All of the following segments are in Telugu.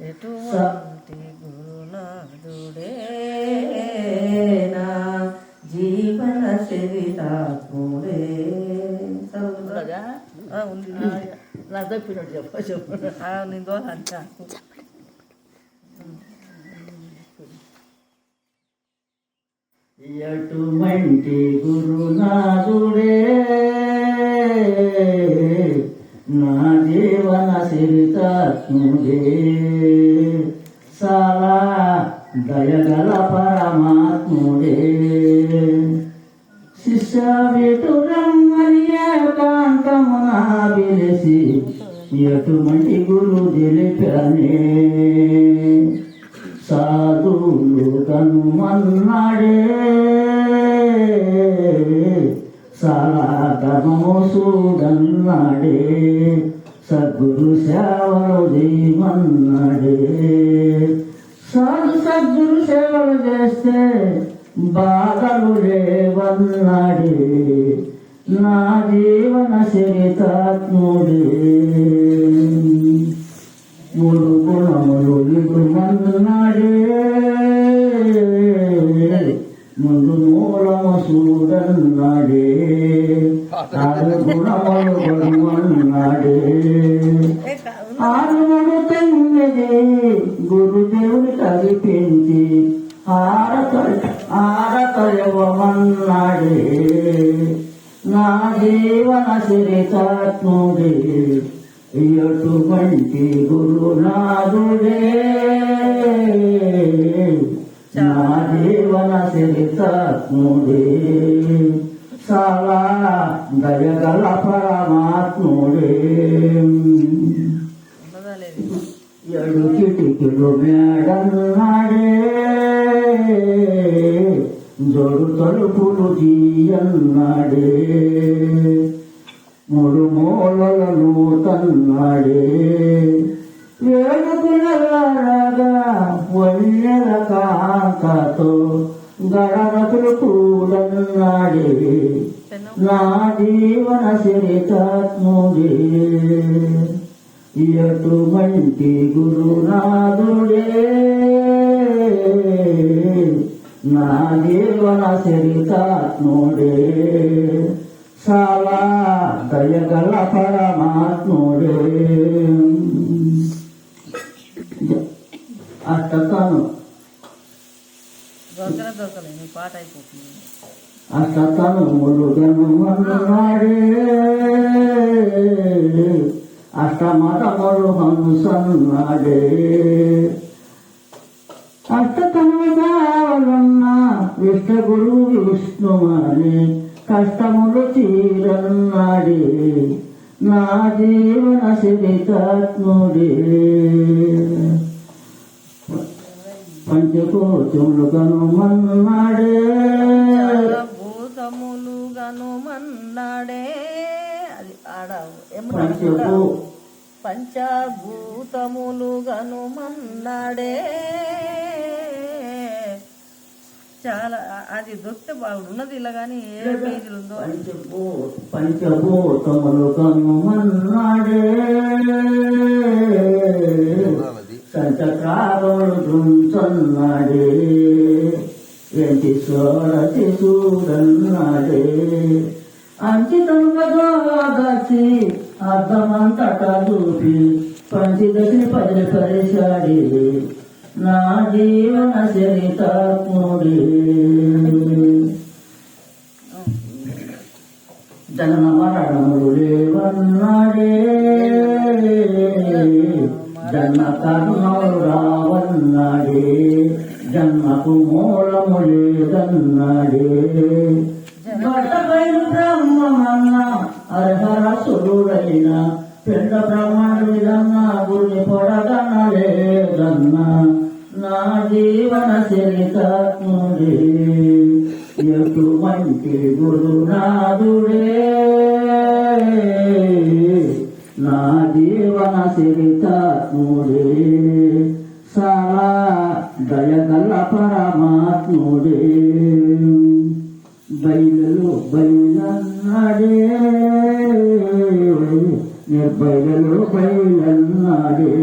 ఎటువంటి గురునాథుడే నా జీవన శరీరాత్ముడే తప్పినట్టు చెప్ప చెప్పు. ఎటువంటి గురునాథుడే నా జీవన చరితాత్ముడే చాలా దయగల పరమాత్ముడే. శిష్య విటురమ్మని ఏకాంతమున పిలిచి ఎటువంటి గురు తెలిపనే సాధులు కనుమన్నాడే. సాలా కర్మము సద్గురు సేవలు చేయమన్నాడే సాధు సద్గురు సేవలు చేస్తే బాధలు లేవన్నాడే. నా జీవన చరితాత్ముడే. మూడు గుణములు ఇటు ముందు మూలము చూడన్నాడే ఆరు గుణములు కొనుమన్నాడే ఏ గురుదేవుని కల్పించి ఆరత ఆరతయవమన్నాడే నా జీవన చరితాత్ముడే ఎటువంటి గురునాథుడే నా జీవన చరితాత్ముడే చాలా దయగల పరమాత్ముడే. ఉన్నదా ఎడు కిటికీలు మేడన్నాడే జోడు తలుపులు తీయన్నాడే. మూడు మూలలను తన్నాడే. వేడుకునలాగా వన్నెల కాంతతో గడరతులు కూడన్నాడే పెన్ను నా జీవన చరితాత్ముడే. ఎటువంటి గురునాథుడే? నా జీవన చరితాత్ముడే. చాలా దయగల పరమాత్ముడే. అష్టతను దొరకనే దొరకలేదు నీ పాట అయిపోతుంది అష్టతను ములుగను అష్టమతములు హంసన్నాడే అష్టతము కావాలన్న విష్ణు గురు కష్టములు తీరన్నాడే నా జీవన చరితాత్ముడే పంచకోచములు కనుమన్నాడే భూతములు గనుమన్నాడే అది ఆడ పంచభూ పంచభూతములు గనుమన్నాడే చాలా అది దొరికితే బాగుండు ఉన్నది ఇలా కానీ ఏ పేజీలు ఉందో పంచభూ పంచభూతములు కనుమన్నాడే ఎంటి సోరతి చూడన్నాడే అంకితం పదోదర్శి అర్థమంతటా చూపి పంచదశని పది పరిశాడి. నా జీవన చరితాత్ముడే జనన మరణములు లేవన్నాడే. జన్మ కర్మలు రావన్నాడే జన్మకు మూలము లేదన్నాడే గొట్టపైన బ్రహ్మమన్న అర్హర సురుడైన పిండ బ్రహ్మణుడన్న గురి పొడగనలేదన్న నా జీవన చరితాత్ముడే ఎటువంటి గురునాథుడే నా జీవన చరితాత్ముడే చాలా దయగల పరమాత్ముడే. బయలు బయలన్నాడే. నిర్భయలు బయలన్నాడే.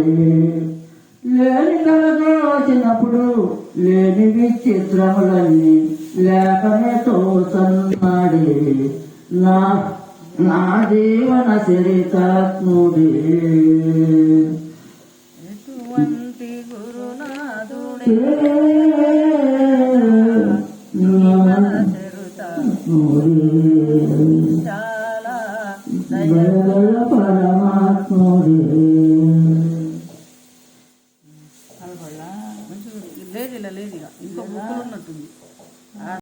లేని కలదోచినప్పుడు లేని విచిత్రములన్నీ లేకనే తోసన్నాడే. నా నా జీవన చరితాత్ముడే. ఎటువంటి గురునాథుడే? చాలా దయగల పరమాత్ముడే.